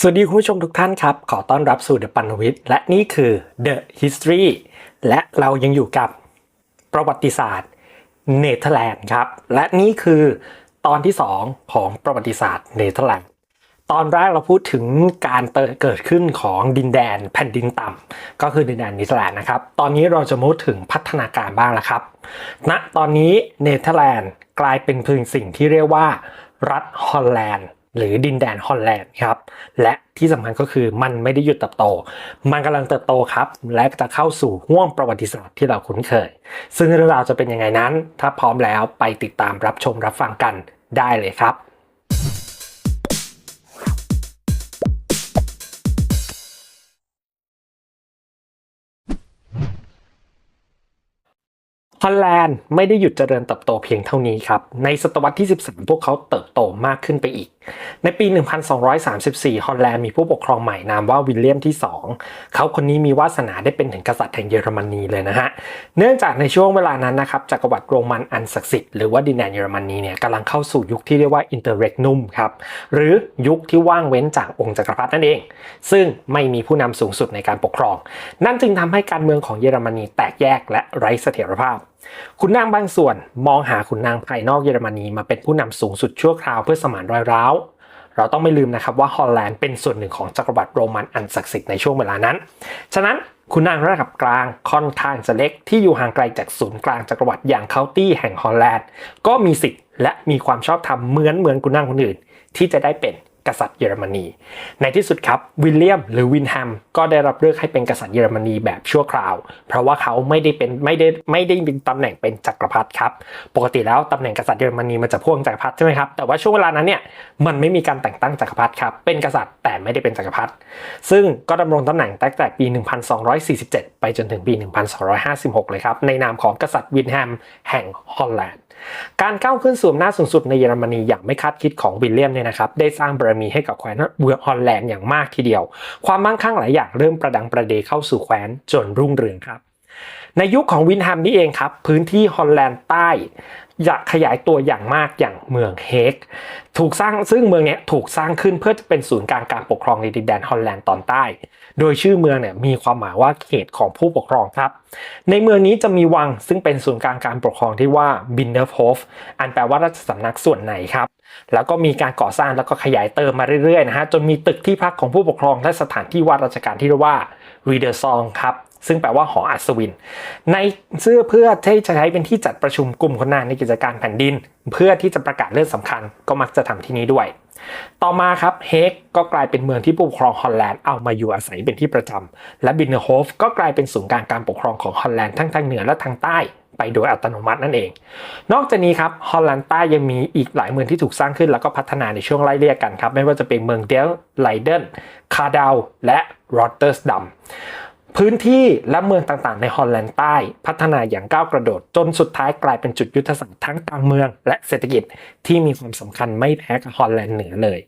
สวัสดีคุณผู้ชมทุกท่านครับ ขอต้อนรับสู่ The ปันวิทย์และนี่คือ The History และเรายังอยู่กับประวัติศาสตร์เนเธอร์แลนด์ครับ และนี่คือตอนที่ 2 ของประวัติศาสตร์เนเธอร์แลนด์ ตอนแรกเราพูดถึงการเกิดขึ้นของดินแดนแผ่นดินต่ำก็คือดินแดนเนเธอร์แลนด์นะครับ ตอนนี้เราจะพูดถึงพัฒนาการบ้างแล้วครับณตอนนี้เนเธอร์แลนด์กลายเป็นเพียงสิ่งที่เรียกว่ารัฐฮอลแลนด์ หรือดินแดนฮอลแลนด์ครับ และที่สำคัญก็คือมันไม่ได้หยุดเติบโต มันกำลังเติบโตครับ และจะเข้าสู่ห่วงประวัติศาสตร์ที่เราคุ้นเคย ซึ่งเรื่องราวจะเป็นยังไงนั้น ถ้าพร้อมแล้วไปติดตามรับชมรับฟังกันได้เลยครับฮอลแลนด์ไม่ได้หยุดเจริญเติบโตเพียงเท่านี้ครับ ในศตวรรษที่ 13 พวกเขาเติบโตมากขึ้นไปอีก ในปี 1234 ฮอลแลนด์มีผู้ปกครองใหม่นามว่าวิลเลียมที่ 2 เขาคนนี้มีวาสนาได้เป็นถึงกษัตริย์แห่งเยอรมนีเลยนะฮะ เนื่องจากในช่วงเวลานั้นนะครับจักรวรรดิโรมันอันศักดิ์สิทธิ์หรือว่าดินแดนเยอรมนีเนี่ยกำลังเข้าสู่ยุคที่เรียกว่าอินเตอร์เรกนุมครับ หรือยุคที่ว่างเว้นจากองค์จักรพรรดินั่นเอง ซึ่งไม่มีผู้นำสูงสุดในการปกครอง นั่นจึงทำให้การเมืองของเยอรมนีแตกแยกและไร้เสถียรภาพ ขุนนางบางส่วนมองหาขุนนางภายนอกเยอรมนีมาเป็นผู้นำสูงสุดชั่วคราวเพื่อสมานรอยร้าว เราต้องไม่ลืมนะครับว่าฮอลแลนด์เป็นส่วนหนึ่งของจักรวรรดิโรมันอันศักดิ์สิทธิ์ในช่วงเวลานั้น ฉะนั้นขุนนางระดับกลางค่อนข้างจะเล็กที่อยู่ห่างไกลจากศูนย์กลางจักรวรรดิอย่างเคาน์ตี้แห่งฮอลแลนด์ก็มีสิทธิ์และมีความชอบธรรมเหมือนเหมือนขุนนางคนอื่นที่จะได้เป็น กษัตริย์เยอรมนี ในที่สุดครับวิลเลียมหรือวินแฮมก็ได้รับเลือกให้เป็นกษัตริย์เยอรมนีแบบชั่วคราว เพราะว่าเขาไม่ได้เป็นไม่ได้ไม่ได้มีตำแหน่งเป็นจักรพรรดิครับ ปกติแล้วตำแหน่งกษัตริย์เยอรมนีมันจะพ่วงจักรพรรดิใช่ไหมครับแต่ว่าช่วงเวลานั้นเนี่ยมันไม่มีการแต่งตั้งจักรพรรดิครับเป็นกษัตริย์แต่ไม่ได้เป็นจักรพรรดิซึ่งก็ดำรงตำแหน่งตั้งแต่ปี 1247 ไปจนถึงปี 1256 เลยครับในนามของกษัตริย์วินแฮมแห่งฮอลแลนด์ การก้าวขึ้นสู่อำนาจสูงสุดในเยอรมนีอย่างไม่คาดคิดของวิลเลียมเนี่ยนะครับได้สร้างบารมีให้กับแคว้นเมืองฮอลแลนด์อย่างมากทีเดียว ความมั่งคั่งหลายอย่างเริ่มประดังประเดเข้าสู่แคว้นจนรุ่งเรืองครับในยุคของวินแฮมนี่เองครับ พื้นที่ฮอลแลนด์ใต้อยากขยายตัวอย่างมากอย่างเมืองเฮกถูกสร้างซึ่งเมืองนี้ถูกสร้างขึ้นเพื่อจะเป็นศูนย์กลางการปกครองในดินแดนฮอลแลนด์ตอนใต้ โดยชื่อเมืองเนี่ยมีความหมายว่าเขตของผู้ปกครองครับ ในเมืองนี้จะมีวังซึ่งเป็นศูนย์กลางการปกครองที่ว่าบินเดอร์โฮฟอันแปลว่าราชสำนักส่วนไหนครับแล้วก็มีการก่อสร้างแล้วก็ขยายเติมมาเรื่อยๆนะฮะจนมีตึกที่พักของผู้ปกครองและสถานที่ว่าราชการที่เรียกว่ารีเดอร์ซองครับซึ่งแปลว่าหออัศวิน ในเสื้อเพื่อที่จะใช้เป็นที่จัดประชุมกลุ่มคนนางในกิจการแผ่นดิน เพื่อที่จะประกาศเรื่องสำคัญก็มักจะทำที่นี้ด้วย ต่อมาครับเฮกก็กลายเป็นเมืองที่ผู้ปกครองฮอลแลนด์เอามาอยู่อาศัยเป็นที่ประจำและบินเนอร์โฮฟก็กลายเป็นศูนย์กลางการปกครองของฮอลแลนด์ทั้งทางเหนือและทางใต้ไปโดยอัตโนมัตินั่นเอง นอกจากนี้ครับฮอลแลนด์ใต้ยังมีอีกหลายเมืองที่ถูกสร้างขึ้นแล้วก็พัฒนาในช่วงไล่เลี่ยกันครับ ไม่ว่าจะเป็นเมืองเดลไลเดนคาดาวและโรเตอร์สดัม พื้นที่และเมืองต่างๆ ในฮอลแลนด์ใต้ พัฒนาอย่างก้าวกระโดด จนสุดท้ายกลายเป็นจุดยุทธศาสตร์ทั้งการเมือง และเศรษฐกิจที่มีความสำคัญไม่แพ้กับฮอลแลนด์เหนือเลย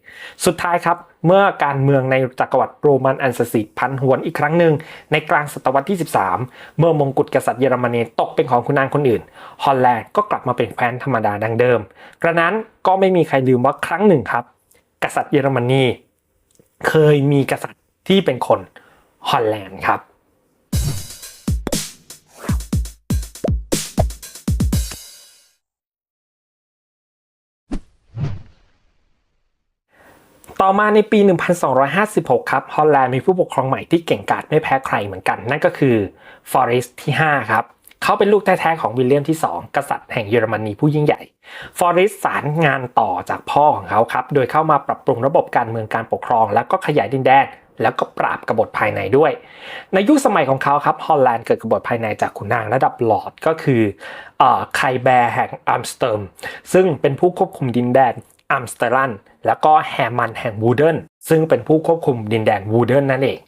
สุดท้ายครับ เมื่อการเมืองในจักรวรรดิโรมันอันศักดิ์สิทธิ์พันหวนอีกครั้งหนึ่งในกลางศตวรรษที่ 13 เมื่อมงกุฎกษัตริย์เยอรมนีตกเป็นของคุณนางคนอื่น ฮอลแลนด์ก็กลับมาเป็นแคว้นธรรมดาดังเดิม กระนั้นก็ไม่มีใครลืมว่าครั้งหนึ่งครับ กษัตริย์เยอรมนีเคยมีกษัตริย์ที่เป็นคนฮอลแลนด์ครับ ต่อมาในปี 1256 ครับ ฮอลแลนด์มีผู้ปกครองใหม่ที่เก่งกาจไม่แพ้ใครเหมือนกัน นั่นก็คือฟอเรสที่ 5 ครับ เขาเป็นลูกแท้ๆของวิลเลียมที่ 2 กษัตริย์แห่งเยอรมนีผู้ยิ่งใหญ่ ฟอเรสสารงานต่อจากพ่อของเขาครับ โดยเข้ามาปรับปรุงระบบการเมืองการปกครอง แล้วก็ขยายดินแดนแล้วก็ปราบกบฏภายในด้วย ในยุคสมัยของเขาครับฮอลแลนด์เกิดกบฏภายในจากขุนนางระดับลอร์ดก็คือไคแบร์แห่งอัมสเตอร์มซึ่งเป็นผู้ควบคุมดินแดน อัมสเตอรันแล้วก็แฮมันแห่งวูเดนซึ่งเป็นผู้ควบคุมดินแดนวูเดนนั่นเอง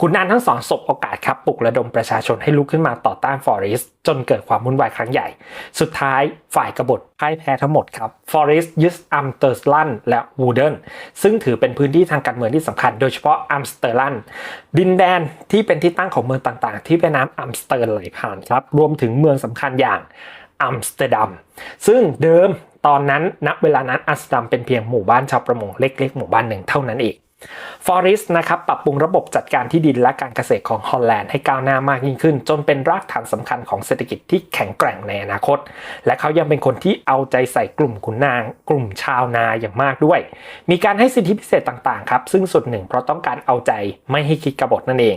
ขุนนางทั้งสองสบโอกาสครับปลุกระดมประชาชนให้ลุกขึ้นมาต่อต้านฟอเรสจนเกิดความวุ่นวายครั้งใหญ่ สุดท้ายฝ่ายกบฏพ่ายแพ้ทั้งหมดครับฟอเรสยึดอัมสเตอร์ลันและวูเดนซึ่งถือเป็นพื้นที่ทางการเมืองที่สำคัญโดยเฉพาะอัมสเตอร์ลันดินแดนที่เป็นที่ตั้งของเมืองต่างๆ ที่แม่น้ำอัมสเตอร์ไหลผ่านครับรวมถึงเมืองสำคัญอย่างอัมสเตอร์ดัมซึ่งเดิม ตอนนั้นณเวลานั้นอัสต์ดัมเป็นเพียงหมู่บ้านชาวประมงเล็ก ๆ หมู่บ้านหนึ่งเท่านั้นเองฟอริสนะครับปรับปรุงระบบจัดการที่ดินและการเกษตรของฮอลแลนด์ให้ก้าวหน้ามากยิ่งขึ้น จนเป็นรากฐานสำคัญของเศรษฐกิจที่แข็งแกร่งในอนาคต และเขายังเป็นคนที่เอาใจใส่กลุ่มขุนนาง กลุ่มชาวนาอย่างมากด้วย มีการให้สิทธิพิเศษต่างๆครับซึ่งส่วนหนึ่งเพราะต้องการเอาใจไม่ให้คิดกบฏนั่นเอง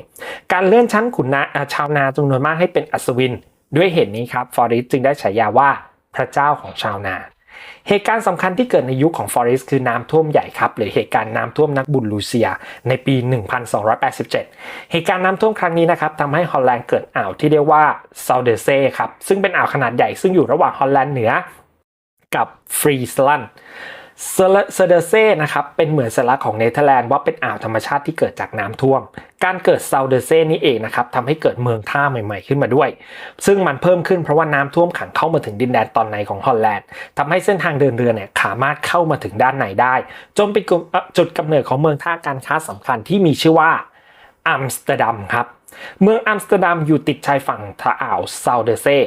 การเลื่อนชั้นขุนนาอ่าชาวนาจำนวนมากให้เป็นอัศวิน ด้วยเหตุนี้ครับฟอริสจึงได้ฉายาว่าพระเจ้าของชาวนา เหตุการณ์สำคัญที่เกิดในยุคของฟอริสคือน้ำท่วมใหญ่ครับหรือเหตุการณ์น้ำท่วมนักบุญลูเซีย ในปี 1287 เหตุการณ์น้ำท่วมครั้งนี้นะครับทำให้ฮอลแลนด์เกิดอ่าวที่เรียกว่าซาเดเซ่ครับซึ่งเป็นอ่าวขนาดใหญ่ซึ่งอยู่ระหว่างฮอลแลนด์เหนือกับฟรีสแลนด์ เซเดเซ่นะครับเป็นเหมือนสัญลักษณ์ของเนเธอร์แลนด์ว่าเป็นอ่าวธรรมชาติที่เกิดจากน้ำท่วม การเกิดเซาเดเซ่นี่เองนะครับทำให้เกิดเมืองท่าใหม่ๆขึ้นมาด้วย ซึ่งมันเพิ่มขึ้นเพราะว่าน้ำท่วมขังเข้ามาถึงดินแดนตอนในของฮอลแลนด์ทำให้เส้นทางเดินเรือเนี่ยสามารถเข้ามาถึงด้านในได้ จนเป็นจุดกำเนิดของเมืองท่าการค้าสำคัญที่มีชื่อว่าอัมสเตอร์ดัมครับเมืองอัมสเตอร์ดัมอยู่ติดชายฝั่งทะอ่าวซาเดเซ่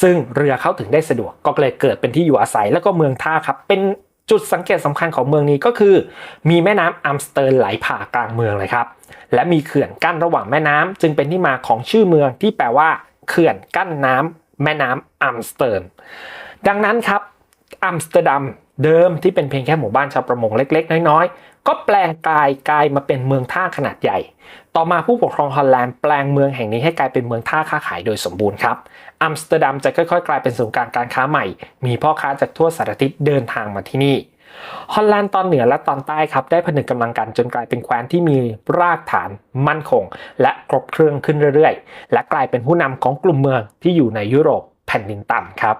ซึ่งเรือเข้าถึงได้สะดวกก็เลยเกิดเป็นที่อยู่อาศัยแล้วก็เมืองท่าครับเป็น จุดสังเกตสำคัญของเมืองนี้ก็คือ มีแม่น้ำอัมสเตอร์ไหลผ่ากลางเมืองเลยครับ และมีเขื่อนกั้นระหว่างแม่น้ำจึงเป็นที่มาของชื่อเมืองที่แปลว่าเขื่อนกั้นน้ำแม่น้ำอัมสเตอร์ดังนั้นครับอัมสเตอร์ดัมเดิมที่เป็นเพียงแค่หมู่บ้านชาวประมงเล็ก ๆ น้อยๆ ก็แปลงกายกลายมาเป็นเมืองท่าขนาดใหญ่ ต่อมาผู้ปกครองฮอลแลนด์แปลงเมืองแห่งนี้ให้กลายเป็นเมืองท่าค้าขายโดยสมบูรณ์ครับ อัมสเตอร์ดัมจะค่อยๆ กลายเป็นศูนย์กลางการค้าใหม่ มีพ่อค้าจากทั่วสารทิศเดินทางมาที่นี่ฮอลแลนด์ตอนเหนือและตอนใต้ครับได้ผนึกกำลังกันจนกลายเป็นแคว้นที่มีรากฐานมั่นคง และครบเครื่องขึ้นเรื่อยๆ และกลายเป็นผู้นำของกลุ่มเมืองที่อยู่ในยุโรปแผ่นดินต่ำครับ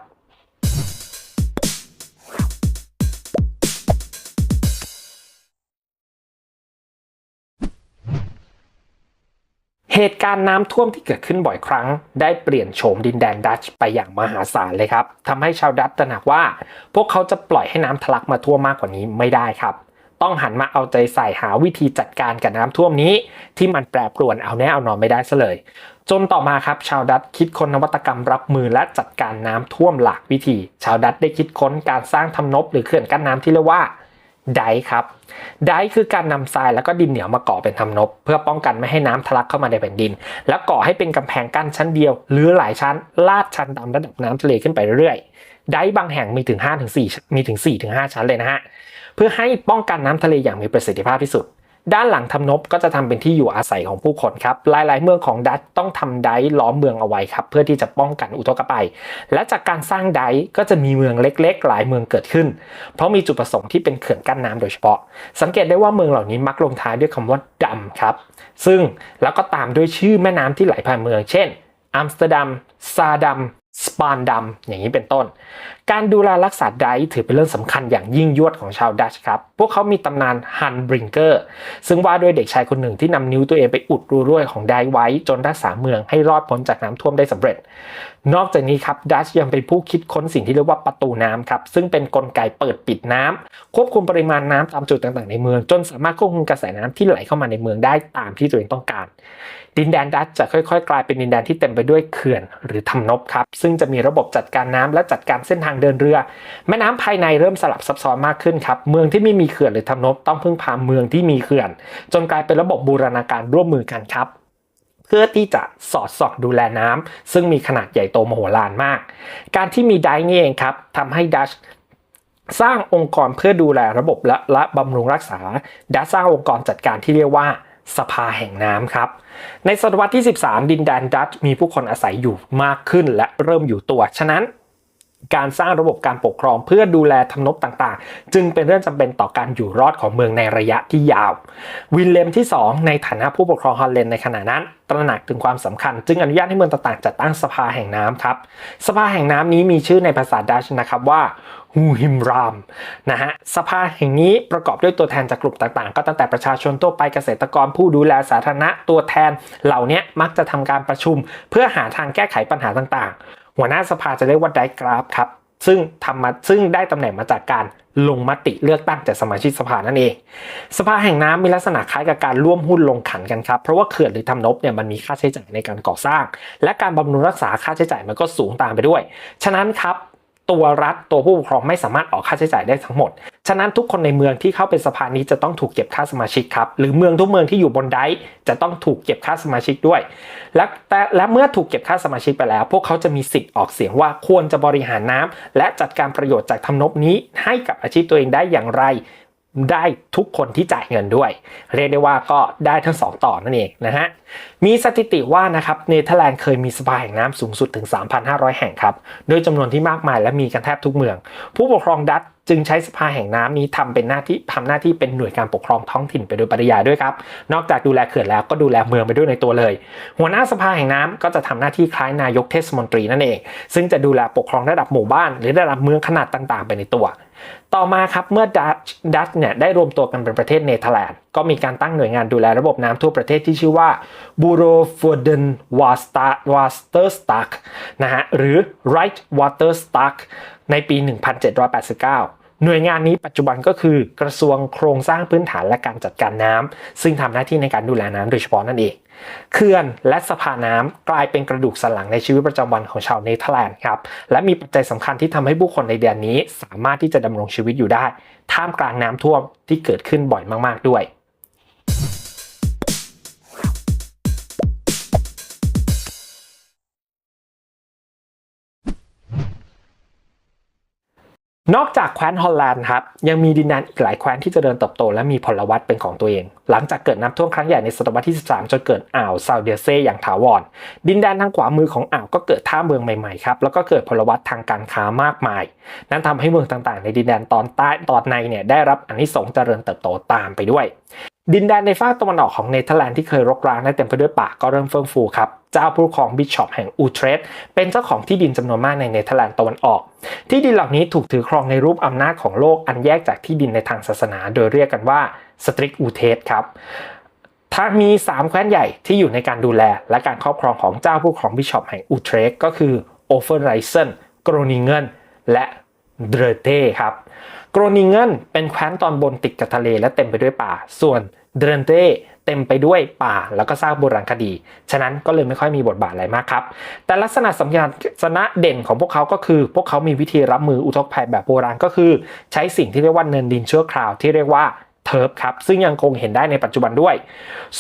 เหตุการณ์น้ำท่วมที่เกิดขึ้นบ่อยครั้ง ได้เปลี่ยนโฉมดินแดนดัตช์ไปอย่างมหาศาลเลยครับทำให้ชาวดัตช์ตระหนักว่า พวกเขาจะปล่อยให้น้ำทะลักมาท่วมมากกว่านี้ไม่ได้ครับ ต้องหันมาเอาใจใส่หาวิธีจัดการกับน้ำท่วมนี้ ที่มันแปรปรวนเอาแน่เอานอนไม่ได้ซะเลยจนต่อมาครับชาวดัตช์คิดค้นนวัตกรรมรับมือและจัดการน้ำท่วมหลากวิธี ชาวดัตช์ได้คิดค้นการสร้างทำนบหรือเขื่อนกั้นน้ำที่เรียกว่า ไดครับไดคือการนำทรายแล้วก็ดินเหนียวมาก่อเป็นทำนบ เพื่อป้องกันไม่ให้น้ำทะลักเข้ามาในแผ่นดิน แล้วก่อให้เป็นกำแพงกั้นชั้นเดียว หรือหลายชั้น ลาดชันตามระดับน้ำทะเลขึ้นไปเรื่อยๆไดบางแห่งมีถึง5ถึง4มีถึง4ถึง5ชั้นเลยนะฮะเพื่อให้ป้องกันน้ำทะเลอย่างมีประสิทธิภาพที่สุด ด้านหลังทำนบก็จะทำเป็นที่อยู่อาศัยของผู้คนครับหลายๆ เมืองของดัตต้องทำไดล้อมเมืองเอาไว้ครับเพื่อที่จะป้องกันอุทกภัย และจากการสร้างไดก็จะมีเมืองเล็ก ๆ หลายเมืองเกิดขึ้น เพราะมีจุดประสงค์ที่เป็นเขื่อนกั้นน้ำโดยเฉพาะ สังเกตได้ว่าเมืองเหล่านี้มักลงท้ายด้วยคำว่าดำครับ ซึ่งแล้วก็ตามด้วยชื่อแม่น้ำที่ไหลผ่านเมือง เช่นอัมสเตอร์ดัมซาดัมสปานดัมอย่างนี้เป็นต้น การดูแลรักษาไดถือเป็นเรื่องสำคัญอย่างยิ่งยวดของชาวดัชครับ พวกเขามีตำนานฮันบริงเกอร์ซึ่งว่าด้วยเด็กชายคนหนึ่งที่นำนิ้วตัวเองไปอุดรูรั่วของไดไว้ จนรักษาเมืองให้รอดพ้นจากน้ำท่วมได้สำเร็จ นอกจากนี้ครับดัชยังเป็นผู้คิดค้นสิ่งที่เรียกว่าประตูน้ำครับซึ่งเป็นนกลไกเปิดปิดน้ำควบคุมปริมาณน้ำตามจุดต่างๆในเมือง จนสามารถควบคุมกระแสน้ำที่ไหลเข้ามาในเมืองได้ตามที่ตัวเองต้องการ ดินแดนดัตช์จะค่อยๆ กลายเป็นดินแดนที่เต็มไปด้วยเขื่อนหรือทำนบครับซึ่งจะมีระบบจัดการน้ำและจัดการเส้นทางเดินเรือ แม่น้ำภายในเริ่มสลับซับซ้อนมากขึ้นครับเมืองที่ไม่มีเขื่อนหรือทำนบต้องพึ่งพาเมืองที่มีเขื่อน จนกลายเป็นระบบบูรณาการร่วมมือกันครับเพื่อที่จะสอดส่องดูแลน้ำซึ่งมีขนาดใหญ่โตมโหฬารมาก การที่มีไดนี่เองครับทำให้ดัชสร้างองค์กรเพื่อดูแลระบบและและบำรุงรักษาดัชสร้างองค์กรจัดการที่เรียกว่าสภาแห่งน้ำครับ ในศตวรรษที่ 13 ดินแดนดัตช์มีผู้คนอาศัยอยู่มากขึ้นและเริ่มอยู่ตัว ฉะนั้น การสร้างระบบการปกครองเพื่อดูแลทำนบต่างๆ จึงเป็นเรื่องจำเป็นต่อการอยู่รอดของเมืองในระยะที่ยาว วิลเลมที่ 2 ในฐานะผู้ปกครองฮอลแลนด์ในขณะนั้น ตระหนักถึงความสำคัญ จึงอนุญาตให้เมืองต่างๆจัดตั้งสภาแห่งน้ำครับ สภาแห่งน้ำนี้มีชื่อในภาษาดัชนะครับว่าฮูฮิมรามนะฮะสภาแห่งนี้ประกอบด้วยตัวแทนจากกลุ่มต่างๆ ก็ตั้งแต่ประชาชนทั่วไปเกษตรกรผู้ดูแลสาธารณะตัวแทน เหล่านี้มักจะทำการประชุม เพื่อหาทางแก้ไขปัญหาต่างๆ หัวหน้าสภาจะเรียกว่าไดกราฟครับซึ่งทำมาซึ่งได้ตำแหน่งมาจากการลงมติเลือกตั้งจากสมาชิกสภานั่นเอง สภาแห่งน้ำมีลักษณะคล้ายกับการร่วมหุ้นลงขันกันครับ เพราะว่าเขื่อนหรือทำนบเนี่ยมันมีค่าใช้จ่ายในการก่อสร้าง และการบำรุงรักษาค่าใช้จ่ายมันก็สูงตามไปด้วย ฉะนั้นครับตัวรัฐตัวผู้ปกครองไม่สามารถออกค่าใช้จ่ายได้ทั้งหมด ฉะนั้นทุกคนในเมืองที่เข้าเป็นสภานี้จะต้องถูกเก็บค่าสมาชิกครับ หรือเมืองทุกเมืองที่อยู่บนไดจะต้องถูกเก็บค่าสมาชิกด้วย และแต่และเมื่อถูกเก็บค่าสมาชิกไปแล้ว พวกเขาจะมีสิทธิ์ออกเสียงว่าควรจะบริหารน้ำและจัดการประโยชน์จากทำนบนี้ ให้กับอาชีพตัวเองได้อย่างไร ได้ทุกคนที่จ่ายเงินด้วย เรียกได้ว่าก็ได้ทั้งสองต่อนั่นเองนะฮะมีสถิติว่านะครับเนเธอร์แลนด์เคยมีสภาแห่งน้ำสูงสุดถึง 3,500 แห่งครับโดยจำนวนที่มากมายและมีกันแทบทุกเมือง ผู้ปกครองดัต จึงใช้สภาแห่งน้ำนี้ทำเป็นหน้าที่ทำหน้าที่เป็นหน่วยการปกครองท้องถิ่นไปโดยปริยายด้วยครับ นอกจากดูแลเขื่อนแล้วก็ดูแลเมืองไปด้วยในตัวเลย หัวหน้าสภาแห่งน้ำก็จะทำหน้าที่คล้ายนายกเทศมนตรีนั่นเอง ซึ่งจะดูแลปกครองระดับหมู่บ้าน หรือระดับเมืองขนาดต่าง ๆ ไปในตัว ต่อมาครับเมื่อดัตช์ดัตช์เนี่ยได้รวมตัวกันเป็นประเทศเนเธอร์แลนด์ ก็มีการตั้งหน่วยงานดูแลระบบน้ำทั่วประเทศที่ชื่อว่า Bureau for den Waterstaat นะฮะหรือ Right Waterstaat ในปี 1789 หน่วยงานนี้ปัจจุบันก็คือกระทรวงโครงสร้างพื้นฐานและการจัดการน้ำซึ่งทำหน้าที่ในการดูแลน้ำโดยเฉพาะนั่นเองเขื่อนและสะพานน้ำกลายเป็นกระดูกสันหลังในชีวิตประจำวันของชาวเนเธอร์แลนด์ครับและมีปัจจัยสำคัญที่ทำให้ผู้คนในแดนนี้ สามารถที่จะดำรงชีวิตอยู่ได้ ท่ามกลางน้ำท่วมที่เกิดขึ้นบ่อยมากๆด้วย นอกจากแคว้นฮอลแลนด์ครับยังมีดินแดนอีกหลายแคว้นที่จเจริญเติบโตและมีพลวัตเป็นของตัวเอง หลังจากเกิดน้ำท่วมครั้งใหญ่ในศตวรรษที่ 13 จนเกิดอ่าวซาเดียเซอย่างถาวร ดินแดนทางขวามือของอ่าวก็เกิดท่าเมืองใหม่ๆครับแล้วก็เกิดพลวัตทางการค้ามากมาย นั่นทำให้เมืองต่างๆ ในดินแดนตอนใต้ตอนในเนี่ยได้รับอานิสงส์เจริญเติบโตตามไปด้วย ดินแดนในฝั่งตะวันออกของเนเธอร์แลนด์ที่เคยรกร้างและเต็มไปด้วยป่าก็เริ่มเฟื่องฟูครับ เจ้าผู้ปกครองบิชอปแห่งอูเทรสเป็นเจ้าของที่ดินจำนวนมากในเนเธอร์แลนด์ตะวันออก ที่ดินเหล่านี้ถูกถือครองในรูปอำนาจของโลกอันแยกจากที่ดินในทางศาสนา โดยเรียกกันว่าสตริกอูเทสครับถ้ามี 3 แคว้นใหญ่ที่อยู่ในการดูแล และการครอบครองของเจ้าผู้ครองบิชอปแห่งอูเทรสก็คือโอเฟอร์ไรเซนกรนิเงนและเดรเต้ครับกรนิเงนเป็นแคว้นตอนบนติดกับทะเลและเต็มไปด้วยป่า ส่วนเดรเต้ เต็มไปด้วยป่าแล้วก็ซากโบราณคดี ฉะนั้นก็เลยไม่ค่อยมีบทบาทอะไรมากครับ แต่ลักษณะสำคัญสนะเด่นของพวกเขาก็คือ พวกเขามีวิธีรับมืออุทกภัยแบบโบราณก็คือ ใช้สิ่งที่เรียกว่าเนินดินชั่วคราวที่เรียกว่าเทิร์ฟครับ ซึ่งยังคงเห็นได้ในปัจจุบันด้วย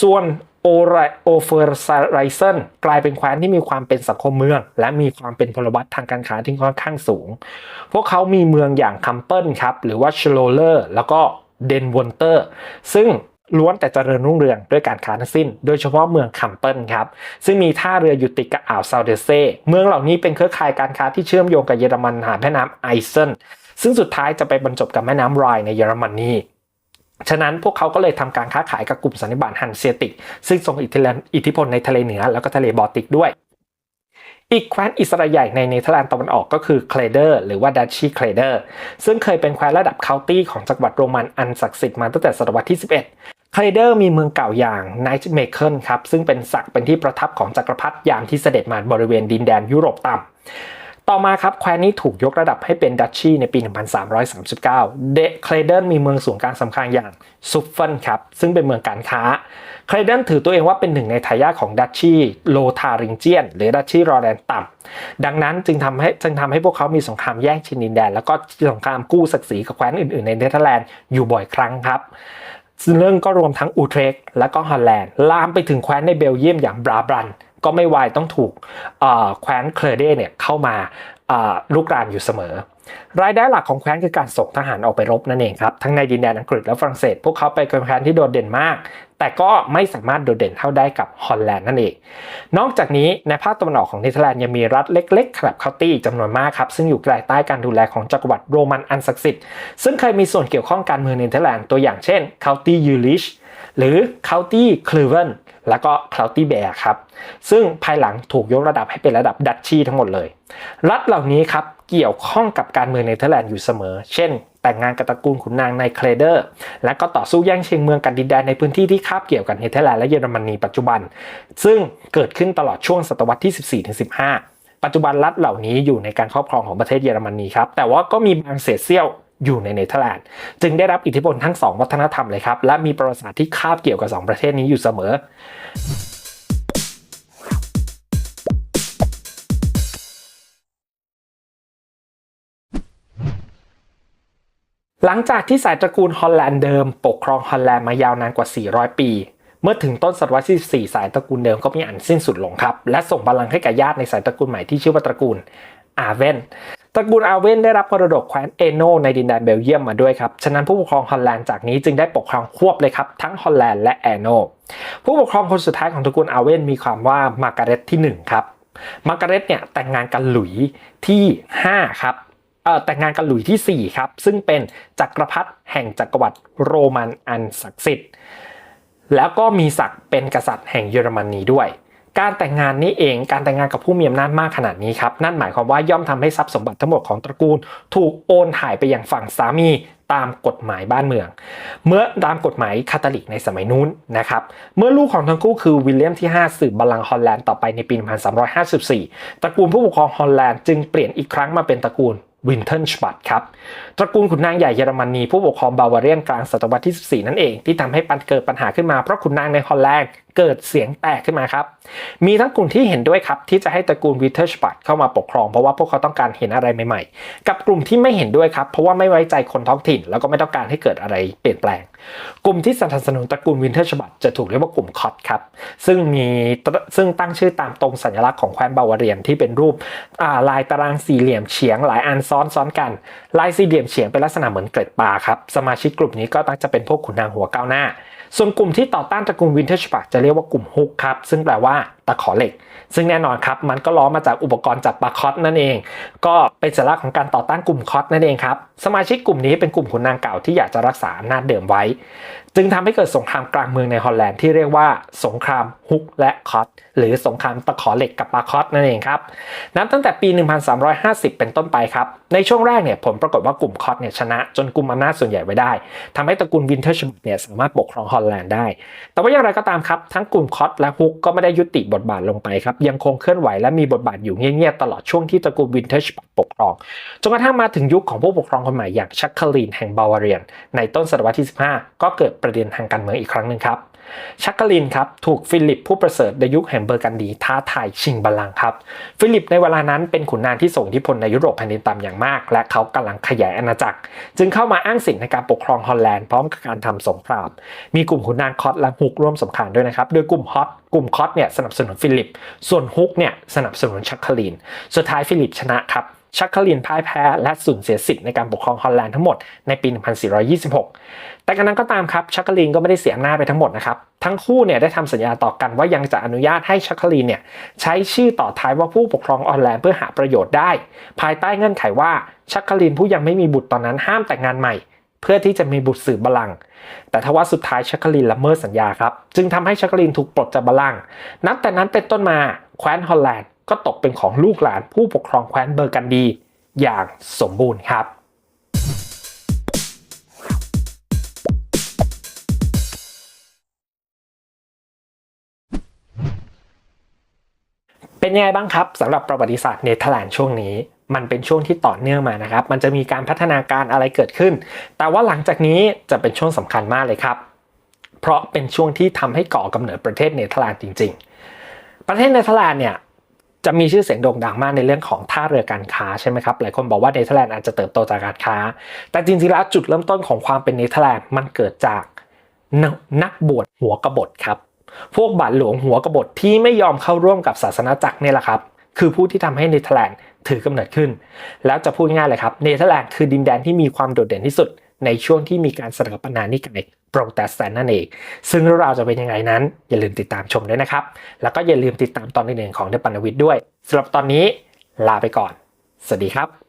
ส่วนโอไรโอเฟอร์ไรเซนกลายเป็นแคว้นที่มีความเป็นสังคมเมือง และมีความเป็นพลวัตทางการค้าที่ค่อนข้างสูง พวกเขามีเมืองอย่างคัมเปิลครับ หรือว่าชโลเลอร์แล้วก็เดนวอนเตอร์ ซึ่ง ล้วนแต่เจริญรุ่งเรืองด้วยการค้าทั้งสิ้น โดยเฉพาะเมืองคัมเปิลครับ ซึ่งมีท่าเรืออยู่ติดกับอ่าวซาวเดเซ เมืองเหล่านี้เป็นเครือข่ายการค้าที่เชื่อมโยงกับเยอรมันผ่าแม่น้ำไอเซนซึ่งสุดท้ายจะไปบรรจบกับแม่น้ำไรน์ในเยอรมนีฉะนั้นพวกเขาก็เลยทำการค้าขายกับกลุ่มสันนิบาตฮันเซียติก ซึ่งทรงอิทธิพลในทะเลเหนือแล้วก็ทะเลบอลติกด้วย อีกแคว้นอิสราใหญ่ในเนเธอร์แลนด์ตะวันออกก็คือเคลเดอร์หรือว่าดัชชีเคลเดอร์ซึ่งเคยเป็นแคว้นระดับเคาน์ตี้ของจักรวรรดิโรมันอันศักดิ์สิทธิ์มาตั้งแต่ศตวรรษที่ 11 เคลเดอร์มีเมืองเก่าอย่างไนท์เมเคิลครับซึ่งเป็นศักดิ์เป็นที่ประทับของจักรพรรดิยามที่เสด็จมาบริเวณดินแดนยุโรปต่ำต่อมาครับแคว้นนี้ถูกยกระดับให้เป็นดัชชีในปี 1339 เดเคลเดนมีเมืองศูนย์กลางสำคัญอย่างซุฟเฟนครับซึ่งเป็นเมืองการค้า เคลเดนถือตัวเองว่าเป็นหนึ่งในทายาทของดัชชีโลทาริงเจียน หรือดัชชีรอแลนต่ำดังนั้นจึงทำให้จึงทำให้พวกเขามีสงครามแย่งชิงดินแดน แล้วก็สงครามกู้ศักดิ์ศรีกับแคว้นอื่นๆในเนเธอร์แลนด์อยู่บ่อยครั้งครับ ซึ่งเรื่องก็รวมทั้งอูเทรกและก็ฮอลแลนด์ ลามไปถึงแคว้นในเบลเยียมอย่างบราบรัน ก็ไม่วายต้องถูกแคว้นเคลเดเนี่ยเข้ามาลุกรานอยู่เสมอ รายได้หลักของแคว้นคือการส่งทหารออกไปรบนั่นเองครับ ทั้งในดินแดนอังกฤษและฝรั่งเศส พวกเขาไปนแคว้นที่โดดเด่นมาก แต่ก็ไม่สามารถโดดเด่นเท่าได้กับฮอลแลนด์นั่นเอง นอกจากนี้ในภาคตะวันออกของเนเธอร์แลนด์ยังมีรัฐเล็กๆขนาดเคานตี้จำนวนมากครับ ซึ่งอยู่ภายใต้การดูแลของจักรวรรดิโรมันอันศักดิ์สิทธิ์ซึ่งเคยมีส่วนเกี่ยวข้องการเมืองเนเธอร์แลนด์ตัวอย่างเช่นเคานตี้ยูลิชหรือเคานตี้คลีเวนแล้วก็คลาวตี้แบร์ครับ ซึ่งภายหลังถูกยกระดับให้เป็นระดับดัชชีทั้งหมดเลย รัฐเหล่านี้ครับเกี่ยวข้องกับการเมืองเนเธอร์แลนด์อยู่เสมอ เช่น แต่งงานกับตระกูลขุนนางในเคลเดอร์ และก็ต่อสู้แย่งชิงเมืองกันดินแดนในพื้นที่ที่คาบเกี่ยวกับเนเธอร์แลนด์และเยอรมนีปัจจุบัน ซึ่งเกิดขึ้นตลอดช่วงศตวรรษที่ 14-15 ปัจจุบันรัฐเหล่านี้อยู่ในการครอบครองของประเทศเยอรมนีครับแต่ว่าก็มีบางเศษเสี้ยวอยู่ในเนเธอร์แลนด์จึงได้รับอิทธิพลทั้งสองวัฒนธรรมเลยครับและมีประวัติศาสตร์ที่คาบเกี่ยวกับสองประเทศนี้อยู่เสมอ หลังจากที่สายตระกูลฮอลแลนด์เดิมปกครองฮอลแลนด์มายาวนานกว่า 400 ปี เมื่อถึงต้นศตวรรษที่14สายตระกูลเดิมก็มีอันสิ้นสุดลงครับ และส่งพลังให้กับญาติในสายตระกูลใหม่ที่ชื่อว่าตระกูลอาเวนตระกูลอาเวนได้รับมรดกแคว้นเอโนในดินแดนเบลเยียมมาด้วยครับ ฉะนั้นผู้ปกครองฮอลแลนด์จากนี้จึงได้ปกครองควบเลยครับ ทั้งฮอลแลนด์และเอโนผู้ปกครองคนสุดท้ายของตระกูลอาเวนมีความว่ามาการเร็ตที่ 1 ครับ มาการเร็ตเนี่ยแต่งงานกับหลุยที่ 5 ครับ แต่งงานกับหลุยที่ 4 ครับ ซึ่งเป็นจักรพรรดิแห่งจักรวรรดิโรมันอันศักดิ์สิทธิ์ แล้วก็มีศักดิ์เป็นกษัตริย์แห่งเยอรมนีด้วย การแต่งงานนี้เองการแต่งงานกับผู้มีอำนาจมากขนาดนี้ครับ นั่นหมายความว่าย่อมทำให้ทรัพย์สมบัติทั้งหมดของตระกูล ถูกโอนถ่ายไปยังฝั่งสามีตามกฎหมายบ้านเมือง เมื่อตามกฎหมายคาทอลิกในสมัยนู้นนะครับ เมื่อลูกของทั้งคู่คือวิลเลียมที่ 5 สืบบัลลังก์ฮอลแลนด์ต่อไปในปี 1354 ตระกูลผู้ปกครองฮอลแลนด์จึงเปลี่ยนอีกครั้งมาเป็นตระกูล วินเทนชบัตครับ ตระกูลขุนนางใหญ่เยอรมนีผู้ปกครองบาวาเรียนกลางศตวรรษที่ 14 นั่นเอง ที่ทำให้ปันเกิดปัญหาขึ้นมาเพราะขุนนางในฮอลแลนด์เกิดเสียงแตกขึ้นมาครับ มีทั้งกลุ่มที่เห็นด้วยครับ ที่จะให้ตระกูลวินเทนชบัตเข้ามาปกครองเพราะว่าพวกเขาต้องการเห็นอะไรใหม่ๆ กับกลุ่มที่ไม่เห็นด้วยครับ เพราะว่าไม่ไว้ใจคนท้องถิ่น แล้วก็ไม่ต้องการให้เกิดอะไรเปลี่ยนแปลง กลุ่มที่สนับสนุนตระกูลวินเทอร์ฉบัตจะถูกเรียกว่ากลุ่มคอตครับ ซึ่งมีซึ่งตั้งชื่อตามตรงสัญลักษณ์ของแคว้นบาวาเรียนที่เป็นรูปาลายตารางสี่เหลี่ยมเฉียงหลายอันซ้อนซ้อนกัน ลายสี่เหลี่ยมเฉียงเป็นลักษณะเหมือนเกล็ดปลาครับ สมาชิกกลุ่มนี้ก็ตั้งจะเป็นพวกขุนนางหัวก้าวหน้า ส่วนกลุ่มที่ต่อต้านตระกูลวินเทอร์ฉบัตจะเรียกว่ากลุ่มฮุกครับ ซึ่งแปลว่าตะขอเหล็ก ซึ่งแน่นอนครับ มันก็ล้อมาจากอุปกรณ์จับปลาคอตนั่นเอง ก็เป็นสัญลักษณ์ของการต่อต้านกลุ่มคอตนั่นเองครับ สมาชิกกลุ่มนี้เป็นกลุ่มขุนนางเก่าที่อยากจะรักษาอำนาจเดิมไว้ จึงทำให้เกิดสงครามกลางเมืองในฮอลแลนด์ที่เรียกว่าสงครามฮุกและคอตหรือสงครามตะขอเหล็กกับปลาคอตนั่นเองครับนับตั้งแต่ปี 1350 เป็นต้นไปครับในช่วงแรกเนี่ยผลปรากฏว่ากลุ่มคอตเนี่ยชนะจนกลุ่มอำนาจส่วนใหญ่ไว้ได้ทำให้ตระกูลวินเทอร์ชบัตเนี่ยสามารถปกครองฮอลแลนด์ได้ แต่ว่าอย่างไรก็ตามครับทั้งกลุ่มคอตและฮุกก็ไม่ได้ยุติบทบาทลงไปครับยังคงเคลื่อนไหวและมีบทบาทอยู่เงียบๆตลอดช่วงที่ตระกูลวินเทอร์ชบัตปกครองจนกระทั่งมาถึงยุคของผู้ปกครองคนใหม่อย่างชักคาลีนแห่งบาวาเรียน ในต้นศตวรรษที่ 15 ก็เกิดประเด็นทางการเมืองอีกครั้งหนึ่งครับชักกลินครับถูกฟิลิปผู้ประเสริฐในยุคแห่งเบอร์กันดีท้าทายชิงบัลลังก์ครับ ฟิลิปในเวลานั้นเป็นขุนนางที่ส่งอิทธิพลในยุโรปแผ่นดินต่ำอย่างมาก และเขากำลังขยายอาณาจักร จึงเข้ามาอ้างสิทธิในการปกครองฮอลแลนด์พร้อมกับการทำสงครามมีกลุ่มขุนนางคอตและฮุกร่วมสำคัญด้วยนะครับโดยกลุ่มฮอตกลุ่มคอตเนี่ยสนับสนุนฟิลิป ส่วนฮุกเนี่ยสนับสนุนชักคลินสุดท้ายฟิลิปชนะครับ ชักคลินพ่ายแพ้ และสูญเสียสิทธิ์ในการปกครองฮอลแลนด์ทั้งหมดในปี 1426 แต่กันนั้นก็ตามครับชักคลินก็ไม่ได้เสียอำนาจไปทั้งหมดนะครับ ทั้งคู่เนี่ยได้ทำสัญญาต่อกันว่ายังจะอนุญาตให้ชักคลินเนี่ยใช้ชื่อต่อท้ายว่าผู้ปกครองฮอลแลนด์เพื่อหาประโยชน์ได้ ภายใต้เงื่อนไขว่าชักคลินผู้ยังไม่มีบุตรตอนนั้นห้ามแต่งงานใหม่เพื่อที่จะมีบุตรสืบบัลลังก์ แต่ทว่าสุดท้ายชักคลินละเมิดสัญญาครับ จึงทำให้ชักคลินถูกปลดจากบัลลังก์ นับแต่นั้นเป็นต้นมาแคว้นฮอลแลนด์ ก็ตกเป็นของลูกหลานผู้ปกครองแคว้นเบอร์กันดี อย่างสมบูรณ์ครับเป็นยังไงบ้างครับสำหรับประวัติศาสตร์เนเธอร์แลนด์ช่วงนี้ มันเป็นช่วงที่ต่อเนื่องมานะครับ มันจะมีการพัฒนาการอะไรเกิดขึ้น แต่ว่าหลังจากนี้จะเป็นช่วงสำคัญมากเลยครับ เพราะเป็นช่วงที่ทำให้ก่อกำเนิดประเทศเนเธอร์แลนด์จริง ๆ ประเทศเนเธอร์แลนด์เนี่ย จะมีชื่อเสียงโด่งดังมากในเรื่องของท่าเรือการค้าใช่ไหมครับหลายคนบอกว่าเนเธอร์แลนด์อาจจะเติบโตจากการค้า แต่จริงๆแล้วจุดเริ่มต้นของความเป็นเนเธอร์แลนด์มันเกิดจากนนักบวชหัวกบฏครับพวกบาทหลวงหัวกบฏที่ไม่ยอมเข้าร่วมกับศาสนาจักรเนี่ยแหละครับ คือผู้ที่ทำให้เนเธอร์แลนด์ถือกำเนิดขึ้น แล้วจะพูดง่ายเลยครับเนเธอร์แลนด์คือดินแดนที่มีความโดดเด่นที่สุดในช่วงที่มีการสถาปนานิกาย โปรเตสแตนต์นั่นเอง ซึ่งเรื่องราวจะเป็นยังไงนั้น อย่าลืมติดตามชมด้วยนะครับ แล้วก็อย่าลืมติดตามตอนอื่นๆของเดปันวิทย์ด้วยสำหรับตอนนี้ลาไปก่อน สวัสดีครับ